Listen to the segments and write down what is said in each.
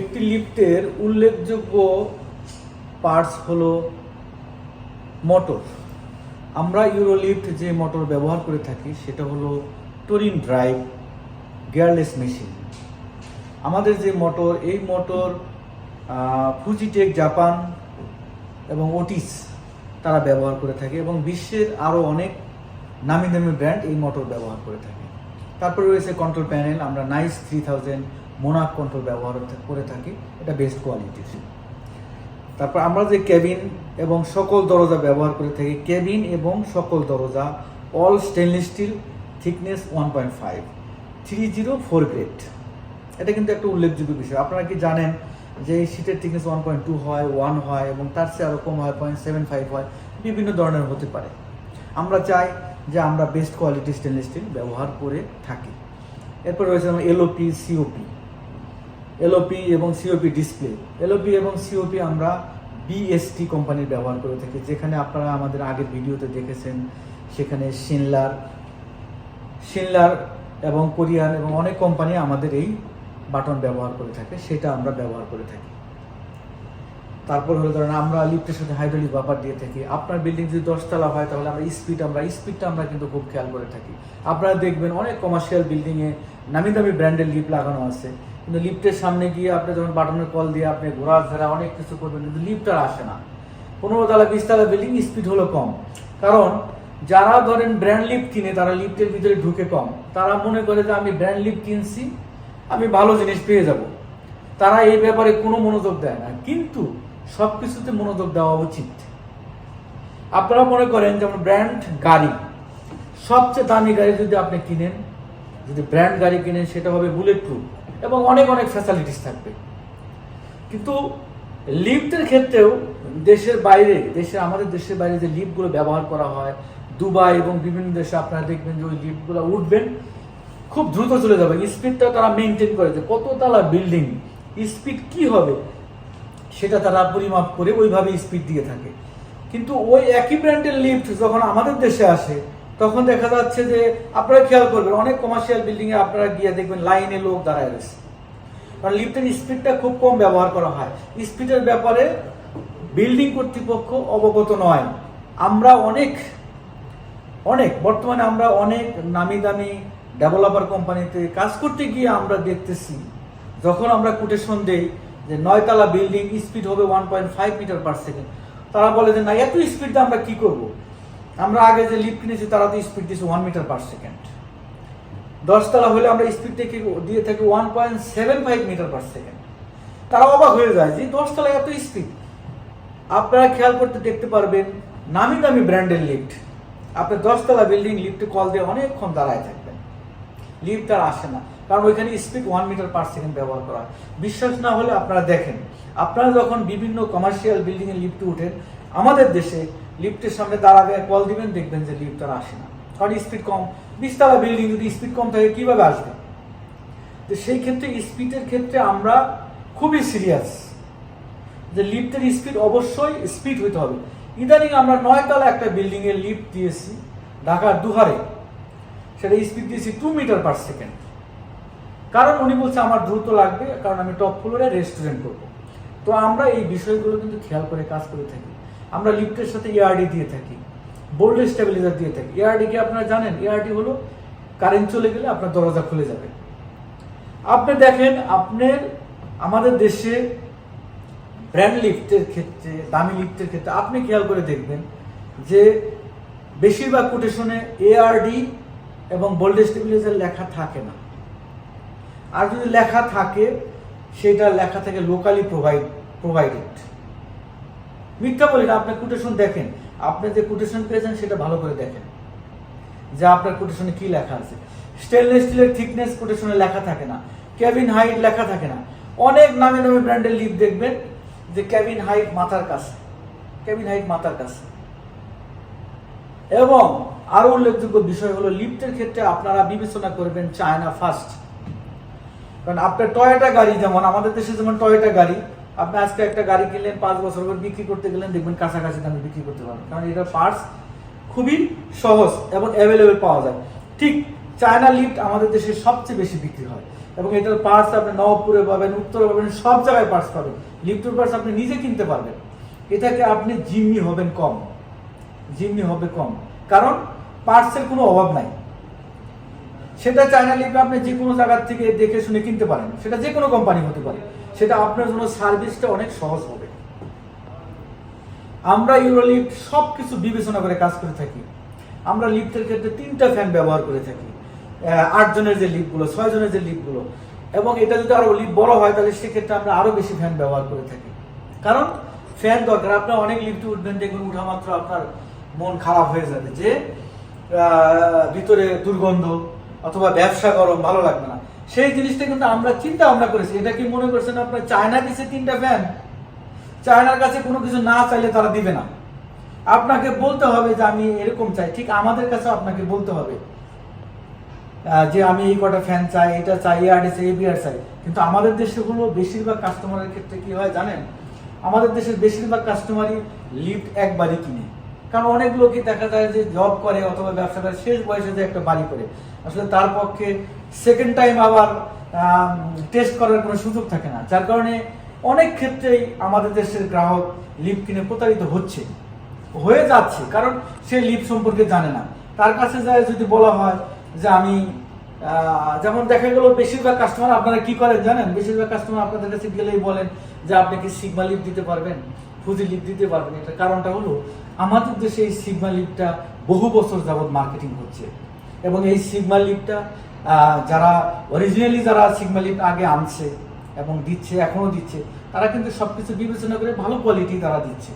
একটি লিফটের উল্লেখযোগ্য পার্টস হলো মোটর। আমরা ইউরোলিফট যে মোটর ব্যবহার করে থাকি, সেটা হলো টরিন ড্রাইভ গিয়ারলেস মেশিন আমাদের যে মোটর, এই মোটর ফুজিটেক জাপান এবং ওটিস তারা ব্যবহার করে থাকে এবং বিশ্বের আরও অনেক নামি দামি ব্র্যান্ড এই মোটর ব্যবহার করে থাকে। তারপরে রয়েছে কন্ট্রোল প্যানেল আমরা নাইস থ্রি থাউজেন্ড মোনাক কন্ট্রোল ব্যবহার করে থাকি, এটা বেস্ট কোয়ালিটির তারপর আমরা যে কেবিন এবং সকল দরজা ব্যবহার করে থাকি কেবিন এবং সকল দরজা all stainless steel thickness one point five three zero four grade এটা কিন্তু একটা উল্লেখযোগ্য বিষয়। আপনারা কি জানেন যে সিটের থিকনেস ওয়ান পয়েন্ট টু হয় ওয়ান হয় এবং তার চেয়ে আরও কম হয় পয়েন্ট সেভেন ফাইভ হয়, বিভিন্ন ধরনের হতে পারে। আমরা চাই যে আমরা বেস্ট কোয়ালিটি স্টেনলেস স্টিল ব্যবহার করে থাকি। এরপর রয়েছে এলওপি সিওপি এলওপি এবং সিওপি ডিসপ্লে এলওপি এবং সিওপি আমরা বিএসটি কোম্পানির ব্যবহার করে থাকি, যেখানে আপনারা আমাদের আগের ভিডিওতে দেখেছেন, সেখানে সিনলার সিনলার এবং কোরিয়ান এবং অনেক কোম্পানি আমাদের এই বাটন ব্যবহার করে থাকে, সেটা আমরা ব্যবহার করে থাকি। তারপর হলো ধরেন আমরা লিফটের সাথে হাইড্রোলিক বাপার দিয়ে থাকি। আপনার বিল্ডিং যদি দশতলা হয়, তাহলে আমরা স্পিড আমরা স্পিডটা আমরা কিন্তু খুব খেয়াল করে থাকি। আপনারা দেখবেন অনেক কমার্শিয়াল বিল্ডিংয়ে নামি দামি ব্র্যান্ডের লিফট লাগানো আছে। কিন্তু লিফটের সামনে গিয়ে আপনি যখন বাটনের কল দিয়ে আপনি ঘোরাফেরা অনেক কিছু করবেন, কিন্তু লিফট আর আসে না। পনেরো তালা, বিশ তলা বিল্ডিং স্পিড হলো কম। কারণ যারা ধরেন ব্র্যান্ড লিফট কিনে, তারা লিফটের ভিতরে ঢুকে কম। তারা মনে করে যে আমি ব্র্যান্ড লিফট কিনছি, আমি ভালো জিনিস পেয়ে যাব। তারা এই ব্যাপারে কোনো মনোযোগ দেয় না। কিন্তু সব কিছুতে মনোযোগ দেওয়া উচিত। আপনারা মনে করেন যেমন ব্র্যান্ড গাড়ি, সবচেয়ে দামি গাড়ি যদি আপনি কিনেন, যদি ব্র্যান্ড গাড়ি কিনেন, সেটা হবে বুলেট প্রুফ এবং অনেক অনেক ফ্যাসিলিটিস থাকবে। কিন্তু লিফটের ক্ষেত্রেও দেশের বাইরে, দেশের, আমাদের দেশের বাইরে যে লিফটগুলো ব্যবহার করা হয়, দুবাই এবং বিভিন্ন দেশে আপনারা দেখবেন যে ওই লিফটগুলো উঠবেন, খুব দ্রুত চলে যাবে। স্পিডটা তারা মেনটেন করে যে কত তালা বিল্ডিং স্পিড কি হবে, সেটা তারা পরিমাপ করে ওইভাবে স্পিড দিয়ে থাকে। কিন্তু ওই একই ব্র্যান্ডের লিফট যখন আমাদের দেশে আসে তখন দেখা যাচ্ছে যে আপনারা খেয়াল করবেন, অনেক কমার্শিয়াল বিল্ডিং এ আপনারা গিয়ে দেখবেন লাইনে লোক দাঁড়ায় রয়েছে। কারণ লিফটের স্পিডটা খুব কম ব্যবহার করা হয়। স্পিডের ব্যাপারে বিল্ডিং কর্তৃপক্ষ অবগত নয়। আমরা অনেক অনেক, বর্তমানে আমরা অনেক নামি দামি ডেভেলপার কোম্পানিতে কাজ করতে গিয়ে আমরা দেখতেছি, যখন আমরা কোটেশন দেই যে নয়তলা বিল্ডিং স্পিড হবে one point five metre per second তারা বলে যে না, এত স্পিড আমরা কি করব? আমরা আগে যে লিফট কিনেছি, তারা তো স্পিড দিয়েছে ওয়ান মিটার পার সেকেন্ড দশতলা হলে আমরা স্পিড থেকে দিয়ে থাকি one point seven five metre per second তারা অবাক হয়ে যায় যে দশতলা এত স্পিড আপনারা খেয়াল করতে দেখতে পারবেন, নামি দামি ব্র্যান্ডের লিফট আপনি দশতলা বিল্ডিং লিফটে কল দিয়ে অনেকক্ষণ দাঁড়ায় থাকবেন। লিফট আর আসে না, কারণ ওইখানে speed one metre per second ব্যবহার করা হয়। বিশ্বাস না হলে আপনারা দেখেন, আপনারা যখন বিভিন্ন কমার্শিয়াল বিল্ডিং এ লিফটে উঠেন আমাদের দেশে লিফটের সামনে দাঁড়াবে কল দিবেন, দেখবেন যে লিফট আর আসে না। কারণ স্পিড কম। বিশতলা বিল্ডিং যদি স্পিড কম থাকে, কীভাবে আসবে? তো সেই ক্ষেত্রে স্পিডের ক্ষেত্রে আমরা খুবই সিরিয়াস যে লিফটের স্পিড অবশ্যই স্পিড হইতে হবে। ইদানিং আমরা নয়তলা একটা বিল্ডিং এর লিফট দিয়েছি, ঢাকার দুহারে। সেটা স্পিড দিয়েছি টু মিটার পার সেকেন্ড কারণ উনি বলছে, আমার দ্রুত লাগবে, কারণ আমি টপ ফ্লোরে রেস্টুরেন্ট করব। তো আমরা এই বিষয়গুলো কিন্তু খেয়াল করে কাজ করে থাকি। আমরা লিফটের সাথে এআরডি দিয়ে থাকি বোল্ড স্টেবিলাইজার দিয়ে থাকি। এআরডি কি আপনারা জানেন? এআরডি হলো কারেন্ট চলে গেলে আপনার দরজা খুলে যাবে। আপনি দেখেন, আপনার, আমাদের দেশে ব্র্যান্ড লিফটের ক্ষেত্রে, দামি লিফটের ক্ষেত্রে, আপনি খেয়াল করে দেখবেন যে বেশিরভাগ কোটেশনে এআরডি এবং বোল্ড স্টেবিলাইজার লেখা থাকে না। আর যদি লেখা থাকে, সেটা লেখা থাকে লোকালি প্রোভাইড প্রোভাইডেড মিথ্যা বলি না আপনি কোটেশন দেখেন। আপনি যে কোটেশন পেয়েছেন, সেটা ভালো করে দেখেন। যে আপনার কোটেশনে কি লেখা আছে। স্টেনলেস স্টিলের থিকনেস কোটেশনে লেখা থাকে না। কেবিন হাইট লেখা থাকে না। অনেক নামে নামে ব্র্যান্ডের লিফট দেখবেন যে কেবিন হাইট মাথার কাছে। কেবিন হাইট মাথার কাছে। এবং আরও উল্লেখযোগ্য বিষয় হলো লিফটের ক্ষেত্রে আপনারা বিবেচনা করবেন চায়না ফার্স্ট কারণ আপনার টয়োটা গাড়ি যেমন, আমাদের দেশে যেমন টয়োটা গাড়ি আপনি আজকে একটা গাড়ি কিনলেন, পাঁচ বছর পর বিক্রি করতে গেলেন, দেখবেন কাছাকাছি দামে বিক্রি করতে পারবেন। কারণ এটার পার্টস খুবই সহজ এবং অ্যাভেলেবেল পাওয়া যায়। ঠিক চায়না লিফট আমাদের দেশে সবচেয়ে বেশি বিক্রি হয় এবং এটার পার্টস আপনি নবপুরে পাবেন, উত্তরে পাবেন, সব জায়গায় পার্টস পাবেন। লিফটের পার্টস আপনি নিজে কিনতে পারবেন। এটাকে আপনি জিম্মি হবেন কম। জিম্মি হবে কম। কারণ পার্টসের কোনো অভাব নাই। সেটা চায়না লিপে আপনি যে কোনো জায়গার থেকে দেখে শুনে কিনতে পারেন। সেটা যে কোনো কোম্পানি হতে পারে। সেটা আপনার জন্য সার্ভিসটা অনেক সহজ হবে। আমরা ইউরোলিফট সব কিছু বিবেচনা করে কাজ করে থাকি। আমরা লিফটের ক্ষেত্রে তিনটা ফ্যান ব্যবহার করে থাকি। আহ, আট জনের যে লিফটগুলো ছয় জনের যে লিফটগুলো। এবং এটা যদি আরও লিফট বড় হয় তাহলে সেক্ষেত্রে আমরা আরও বেশি ফ্যান ব্যবহার করে থাকি। কারণ ফ্যান দরকার। আপনার অনেক লিফটে উঠবেন দেখবেন উঠা মাত্র আপনার মন খারাপ হয়ে যাবে যে ভিতরে দুর্গন্ধ অথবা ব্যবসা গরম ভালো লাগবে না। সেই জিনিসটা কিন্তু আমরা চিন্তা ভাবনা করেছি। এটা কি মনে করছেন আপনার? চায়না দিছে তিনটা ফ্যান চায়নার কাছে কোনো কিছু না চাইলে তারা দিবে না। আপনাকে বলতে হবে যে আমি এরকম চাই। ঠিক আমাদের কাছে আপনাকে বলতে হবে। যে আমি এই কটা ফ্যান চাই, এটা চাই এয়ার চাই এবিআর চাই। কিন্তু আমাদের দেশগুলো বেশিরভাগ কাস্টমারের ক্ষেত্রে কি হয় জানেন? আমাদের দেশের বেশিরভাগ কাস্টমারই লিফট একবারই কিনে। কারণ অনেক লোকই দেখা যায় যে জব করে অথবা ব্যবসা করে, শেষ বয়সে যে একটা বাড়ি করে। আসলে তার পক্ষে সেকেন্ড টাইম আবার টেস্ট করার কোনো সুযোগ থাকে না। যার কারণে অনেক ক্ষেত্রেই আমাদের দেশের গ্রাহক লিফট কিনে প্রতারিত হচ্ছে, হয়ে যাচ্ছে, কারণ সে লিফট সম্পর্কে জানে না। তার কাছে যায় যদি বলা হয় যে আমি যেমন দেখা গেল বেশিরভাগ কাস্টমার আপনারা কি করেন জানেন? বেশিরভাগ কাস্টমার আপনাদের কাছে গেলেই বলেন যে আপনি কি সিগমা লিফট দিতে পারবেন? ফুজি লিফট দিতে পারবেন। এটা কারণটা হলো আমাদের দেশে এই সিগমা লিফটটা বহু বছর যাবত মার্কেটিং হচ্ছে এবং এই সিগমা আহ, যারা অরিজিনালি যারা সিগমা লিফট আগে আনছে এবং দিচ্ছে এখনও দিচ্ছে তারা কিন্তু সবকিছু বিবেচনা করে ভালো কোয়ালিটি তারা দিচ্ছে।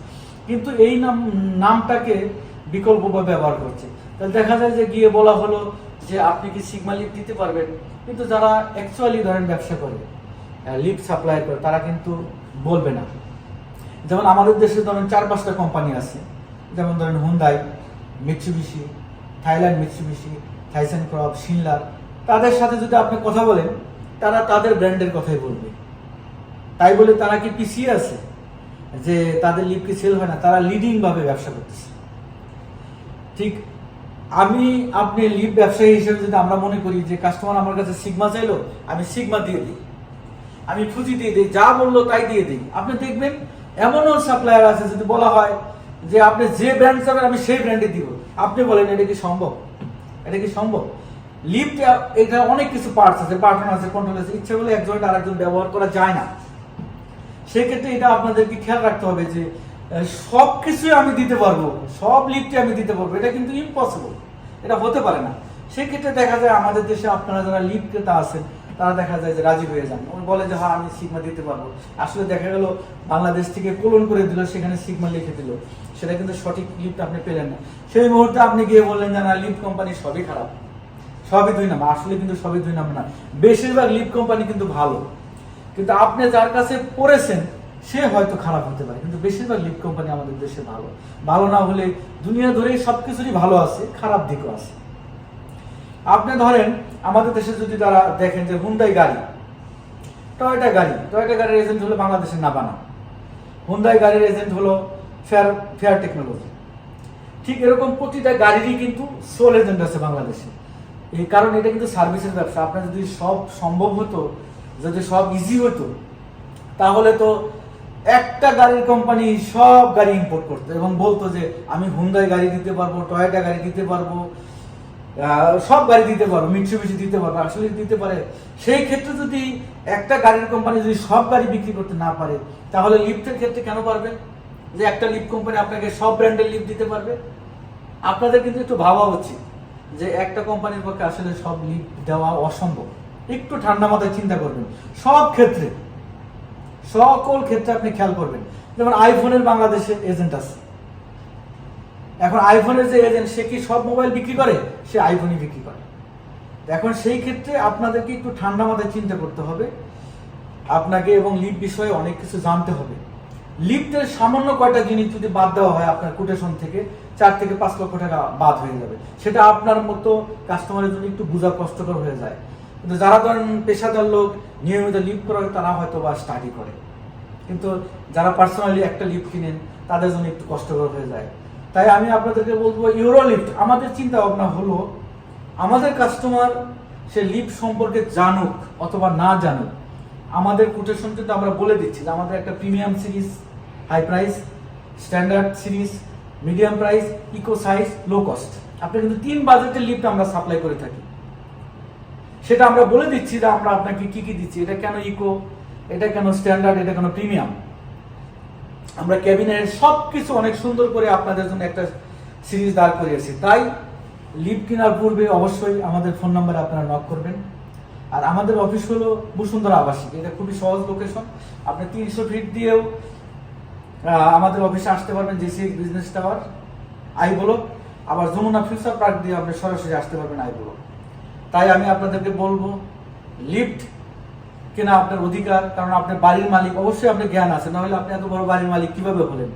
কিন্তু এই নাম নামটাকে বিকল্পভাবে ব্যবহার করছে। তাহলে দেখা যায় যে গিয়ে বলা হলো যে আপনি কি সিগমা লিফট দিতে পারবেন? কিন্তু যারা অ্যাকচুয়ালি ধরেন ব্যবসা করে লিফট সাপ্লাই করে তারা কিন্তু বলবে না। যেমন আমাদের দেশে ধরেন চার পাঁচটা কোম্পানি আছে। যেমন ধরেন Hyundai Mitsubishi Thailand Mitsubishi Thyssen Krupp Schindler তাদের সাথে যদি আপনি কথা বলেন, তারা তাদের ব্র্যান্ডের কথাই বলবে। তাই বলে তারা কি পিছিয়ে আছে? যে তাদের লিপ কি সেল হয় না, তারা লিডিং ভাবে ব্যবসা করতেছে। ঠিক, আমি, আপনি লিপ ব্যবসায়ী হিসেবে যদি আমরা মনে করি যে কাস্টমার আমার কাছে সিগমা চাইলো, আমি সিগমা দিয়ে দিই। আমি ফুজি দিয়ে দিই, যা বলল তাই দিয়ে দিই। আপনি দেখবেন এমনও সাপ্লায়ার আছে যদি বলা হয় যে আপনি যে ব্র্যান্ড চাবেন, আমি সেই ব্র্যান্ডে দিব। আপনি বলেন, এটা কি সম্ভব? এটা কি সম্ভব? লিফট এটা অনেক কিছু পার্টস আছে বাটন আছে কন্ট্রোল আছে। ইচ্ছে হলে একজন আরেকজন ব্যবহার করা যায় না। সেক্ষেত্রে এটা আপনাদেরকে খেয়াল রাখতে হবে যে সব কিছুই আমি দিতে পারব। সব লিফটে আমি দিতে পারব। এটা কিন্তু ইম্পসিবল এটা হতে পারে না। সেক্ষেত্রে দেখা যায় আমাদের দেশে আপনারা যারা লিফট ক্রেতা আছেন তারা দেখা যায় যে রাজি হয়ে যান। ওরা বলে যে হ্যাঁ আমি সিগমা দিতে পারব। আসলে দেখা গেল, বাংলাদেশ থেকে কোলন করে দিল, সেখানে সিগমা লিখে দিল। সেটা কিন্তু সঠিক লিফ্ট আপনি পেলেন না। সেই মুহূর্তে আপনি গিয়ে বললেন যে, না, লিফট কোম্পানি সবই খারাপ। সবই দুই নাম আসলে কিন্তু সবই দুই নাম না। বেশিরভাগ লিফট কোম্পানি কিন্তু ভালো। কিন্তু আপনি যার কাছে পড়েছেন, সে হয়তো খারাপ হতে পারে। কিন্তু বেশিরভাগ লিফট কোম্পানি আমাদের দেশে ভালো। ভালো না হলে দুনিয়া ধরে সবকিছুরই ভালো আছে, খারাপ দিকও আছে। আপনি ধরেন আমাদের দেশে যদি তারা দেখেন যে হুন্দাই গাড়ি টয়টা গাড়ি টয়টা গাড়ির এজেন্ট হলো বাংলাদেশের নাবানা হুন্দাই গাড়ির এজেন্ট হলো ফেয়ার ফেয়ার টেকনোলজি ঠিক এরকম প্রতিটা গাড়িরই কিন্তু সোল এজেন্ট আছে বাংলাদেশে। এই কারণ এটা কিন্তু সার্ভিসের ব্যবসা। আপনার যদি সব সম্ভব হতো, যদি সব ইজি হতো, তাহলে তো একটা গাড়ির কোম্পানি সব গাড়ি ইম্পোর্ট করতো এবং বলতো যে, আমি হুন্দাই গাড়ি দিতে পারব টয়োটা গাড়ি দিতে পারব। সব গাড়ি দিতে পারব মিটসুবিশি দিতে পারব আসলে দিতে পারে। সেই ক্ষেত্রে যদি একটা গাড়ির কোম্পানি যদি সব গাড়ি বিক্রি করতে না পারে, তাহলে লিফ্টের ক্ষেত্রে কেন পারবে? যে একটা লিফ্ট কোম্পানি আপনাকে সব ব্র্যান্ডের লিফট দিতে পারবে? আপনাদের কিন্তু একটু ভাবা উচিত যে একটা কোম্পানির পক্ষে আসলে সব লিফট দেওয়া অসম্ভব। একটু ঠান্ডা মাথায় চিন্তা করবেন। সব ক্ষেত্রে, সকল ক্ষেত্রে আপনি খেয়াল করবেন। যেমন আইফোনের বাংলাদেশে এজেন্ট আছে। এখন আইফোনের যে এজেন্ট সে কি সব মোবাইল বিক্রি করে? সে আইফোনই বিক্রি করে। এখন সেই ক্ষেত্রে আপনাদেরকে একটু ঠান্ডা মাথায় চিন্তা করতে হবে। আপনাকে এবং লিফট বিষয়ে অনেক কিছু জানতে হবে। লিফটের সামান্য কয়টা জিনিস যদি বাদ দেওয়া হয় আপনার কোটেশন থেকে, চার থেকে পাঁচ লক্ষ টাকা বাদ হয়ে যাবে। সেটা আপনার মতো কাস্টমারের জন্য একটু বোঝা কষ্টকর হয়ে যায়। কিন্তু যারা ধরেন পেশাদার লোক, নিয়মিত লিফট করে তারা হয়তো বা স্টাডি করে। কিন্তু যারা পার্সোনালি একটা লিফট কিনেন, তাদের জন্য একটু কষ্টকর হয়ে যায়। তাই আমি আপনাদেরকে বলব ইউরো লিফট আমাদের চিন্তা ভাবনা হলো, আমাদের কাস্টমার সে লিফট সম্পর্কে জানুক অথবা না জানুক। আমাদের কোটেশন কিন্তু আমরা বলে দিচ্ছি যে আমাদের একটা premium series high price standard series medium price eco size low cost আপনি কিন্তু তিন বাজেটের লিফট আমরা সাপ্লাই করে থাকি। সেটা আমরা বলে দিচ্ছি যে আমরা আপনাকে কি কি দিচ্ছি, এটা কেন ইকো এটা কেন স্ট্যান্ডার্ড এটা কেন প্রিমিয়াম আমরা ক্যাবিনের সব কিছু অনেক সুন্দর করে আপনাদের জন্য একটা সিরিজ দাঁড় করিয়েছি। তাই লিভ কেনার পূর্বে অবশ্যই আমাদের ফোন নাম্বারে আপনারা নক করবেন। আর আমাদের অফিস হলো বসুন্ধরা আবাসিক। এটা খুবই সহজ লোকেশন আপনি তিনশো ফিট দিয়েও আমাদের অফিসে আসতে পারবেন জেসি বিজনেস টাওয়ার আই বলো আবার যমুনা ফিউচার পার্ক দিয়ে আপনি সরাসরি আসতে পারবেন আই বলো তাই আমি আপনাদেরকে বলব লিফট কেনা আপনার অধিকার, কারণ আপনার বাড়ির মালিক, অবশ্যই আপনার জ্ঞান আছে, নাহলে আপনি এত বড় বাড়ির মালিক কীভাবে হলেন?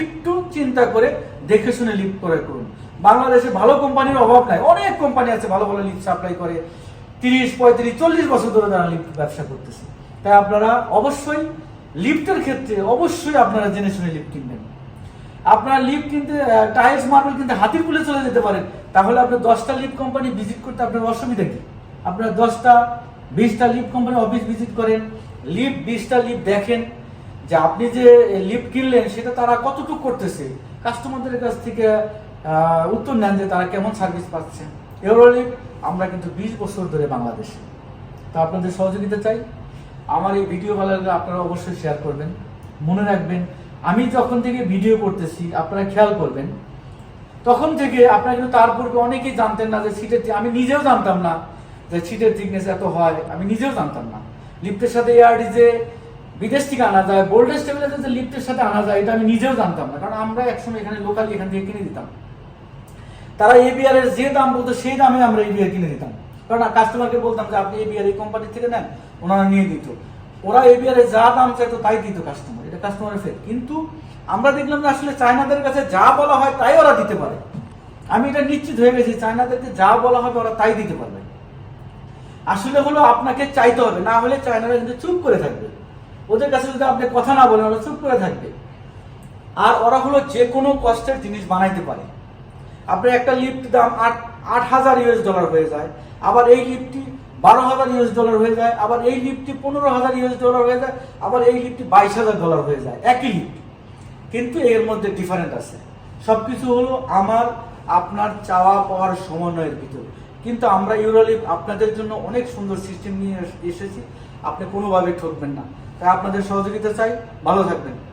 একটু চিন্তা করে দেখে শুনে লিফট করে করুন। বাংলাদেশে ভালো কোম্পানির অভাব নাই, অনেক কোম্পানি আছে ভালো ভালো লিফট সাপ্লাই করে, তিরিশ, পঁয়ত্রিশ, চল্লিশ বছর ধরে তারা লিফট ব্যবসা করতেছে। তাই আপনারা অবশ্যই লিফটের ক্ষেত্রে অবশ্যই আপনারা জেনে শুনে লিফট কিনবেন। আপনার লিফট কিনতে টাইলস মার্বেল কিনতে হাতির পুলে চলে যেতে পারেন, তাহলে আপনার দশটা লিফট কোম্পানি ভিজিট করতে আপনার অসুবিধা কি? আপনার দশটা বিশটা লিফট কোম্পানি অফিস ভিজিট করেন, লিফট বিশটা লিফট দেখেন, যে আপনি যে লিফট কিনলেন সেটা তারা কতটুকু করতেছে কাস্টমারদের কাছ থেকে উত্তর নেন যে তারা কেমন সার্ভিস পাচ্ছে। এভারলিফট আমরা কিন্তু বিশ বছর ধরে বাংলাদেশে। তো আপনাদের সহযোগিতা চাই। আমার এই ভিডিও ভালো লাগলে আপনারা অবশ্যই শেয়ার করবেন। মনে রাখবেন, আমি যখন থেকে ভিডিও করতেছি, আপনারা খেয়াল করবেন, তখন থেকে আপনারা কিন্তু তার পূর্বে অনেকেই জানতেন না যে সিটের আমি নিজেও জানতাম না। যে সিটের থিকনেস এত হয়, আমি নিজেও জানতাম না। লিফটের সাথে এআরডি যে বিদেশ থেকে আনা যায় বোল্ড স্টেবিলাইজার যে লিফটের সাথে আনা যায়, এটা আমি নিজেও জানতাম না, কারণ আমরা একসময় এখানে লোকালি এখান থেকে কিনে দিতাম। তারা এবিআর এর যে দাম বলতো, সেই দামে আমরা এবিআর কিনে দিতাম। কারণ কাস্টমারকে বলতাম যে, আপনি এবিআর এই কোম্পানি থেকে নেন, ওনারা নিয়ে দিত। ওরা এবিআর যা দাম চাইতো, তাই দিত কাস্টমার এটা কাস্টমারের ফেক কিন্তু আমরা দেখলাম যে, আসলে চায়নাদের কাছে যা বলা হয়, তাই ওরা দিতে পারে। আমি এটা নিশ্চিত হয়ে গেছি, চায়নাদেরকে যা বলা হবে, ওরা তাই দিতে পারবে। আসলে হলো আপনাকে চাইতে হবে, না হলে চায়নারা কিন্তু চুপ করে থাকবে। ওদের কাছে যদি আপনি কথা না বলেন, ওরা চুপ করে থাকবে। আর ওরা হলো যে কোনো কষ্টের জিনিস বানাইতে পারে। আপনার একটা লিফট দাম আট আট হাজার ইউএস ডলার হয়ে যায়, আবার এই লিফটটি বারো হাজার ইউএস ডলার হয়ে যায়, আবার এই লিফটটি পনেরো হাজার ইউএস ডলার হয়ে যায়, আবার এই লিফটটি বাইশ হাজার ডলার হয়ে যায়। একই লিফট। কিন্তু এর মধ্যে ডিফারেন্ট আছে। সব কিছু হলো আমার, আপনার চাওয়া পাওয়ার সমন্বয়ের ভিতর। কিন্তু আমরা ইউরোলিপ আপনাদের জন্য অনেক সুন্দর সিস্টেম নিয়ে এস- এসেছি। আপনি কোনোভাবে ঠকবেন না। তাই আপনাদের সহযোগিতা চাই। ভালো থাকবেন।